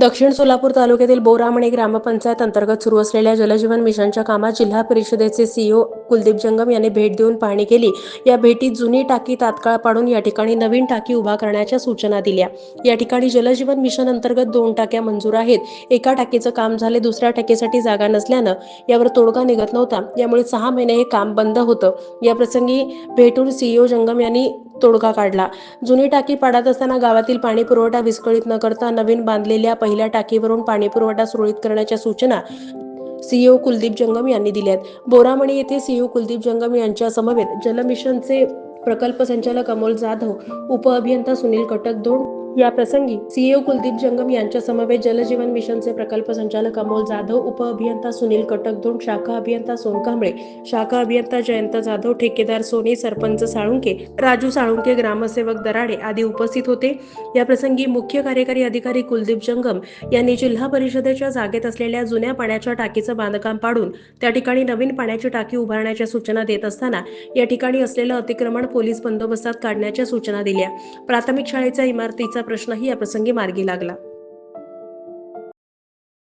दक्षिण सोलापूर तालुक्यातील बोरामणे ग्रामपंचायत अंतर्गत सुरू असलेल्या जलजीवन मिशनच्या कामात जिल्हा परिषदेचे सीईओ कुलदीप जंगम यांनी भेट देऊन पाहणी केली. या भेटीत जुनी टाकी तात्काळ पाडून या ठिकाणी नवीन टाकी उभा करण्याच्या सूचना दिल्या. या ठिकाणी जलजीवन मिशन अंतर्गत दोन टाक्या मंजूर आहेत. एका टाकीचं काम झाले दुसऱ्या टाकीसाठी जागा नसल्यानं यावर तोडगा निघत नव्हता. यामुळे सहा महिने हे काम बंद होतं. या प्रसंगी भेटून सीईओ जंगम यांनी तोडगा काढला. जुनी टाकी पाडत असताना गावातील पाणी पुरवठा विस्कळीत न करता नवीन बांधलेल्या पहिल्या टाकीवरून पाणी पुरवठा सुरळीत करण्याच्या सूचना सीईओ कुलदीप जंगम यांनी दिल्यात बोरामणी येथे सीईओ कुलदीप जंगम यांच्या समवेत जलमिशनचे प्रकल्प संचालक अमोल जाधव उपअभियंता सुनील कटक दोन या प्रसंगी सीईओ कुलदीप जंगम यांच्या समवेत जलजीवन मिशनचे प्रकल्प संचालक अमोल जाधव उपअभियंता सुनील कटकदोड शाखा अभियंता सोनकांबळे शाखा अभियंता जयंत जाधव ठेकेदार सोनी सरपंच साळुंके राजू साळुंके ग्रामसेवक दराडे आदी उपस्थित होते. या प्रसंगी मुख्य कार्यकारी अधिकारी कुलदीप जंगम यांनी जिल्हा परिषदेच्या जागेत असलेल्या जुन्या पाण्याच्या टाकीचं बांधकाम पाडून त्या ठिकाणी नवीन पाण्याची टाकी उभारण्याच्या सूचना देत असताना या ठिकाणी असलेलं अतिक्रमण पोलीस बंदोबस्तात काढण्याच्या सूचना दिल्या. प्राथमिक शाळेच्या इमारतीचा प्रश्नही या प्रसंगी मार्गी लागला.